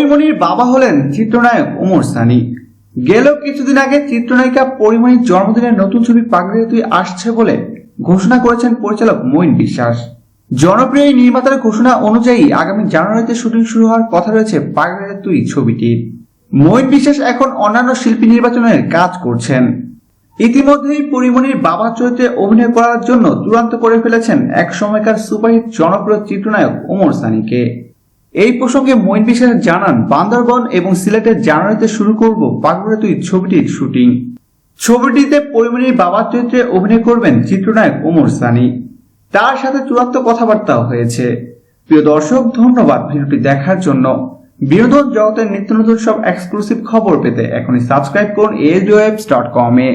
পরিমণির বাবা হলেন চিত্রনায়ক ওমর সানি। গেল কিছুদিন আগে চিত্রনায়িকা পরিমণির জন্মদিনের নতুন ছবি পাগড়ি তুই আসছে বলে ঘোষণা করেছেন পরিচালক মঈন বিশ্বাস। জনপ্রিয় এই নির্মাতার ঘোষণা অনুযায়ী আগামী জানুয়ারিতে শুটিং শুরু হওয়ার কথা রয়েছে পাগড়ি তুই ছবিটির মঈন বিশ্বাস এখন অন্যান্য শিল্পী নির্বাচনের কাজ করছেন। ইতিমধ্যেই পরিমণির বাবা চরিত্রে অভিনয় করার জন্য চূড়ান্ত করে ফেলেছেন এক সময়কার সুপারহিট জনপ্রিয় চিত্রনায়ক ওমর সানিকে। এই প্রসঙ্গে মঈন বিশ্বাস জানান, বান্দরবন এবং সিলেটের জানুয়ারিতে শুরু করব পাগড়ে তুই ছবিটির শুটিং। ছবিটিতে পরিমণির বাবার চরিত্রে অভিনয় করবেন চিত্রনায়ক ওমর সানি। তার সাথে চূড়ান্ত কথাবার্তাও হয়েছে। প্রিয় দর্শক, ধন্যবাদ ভিডিওটি দেখার জন্য। বিনোদন জগতের নিত্য নতুন সব এক্সক্লুসিভ খবর পেতে এখনই সাবস্ক্রাইব করুন এজ ডট কম এ।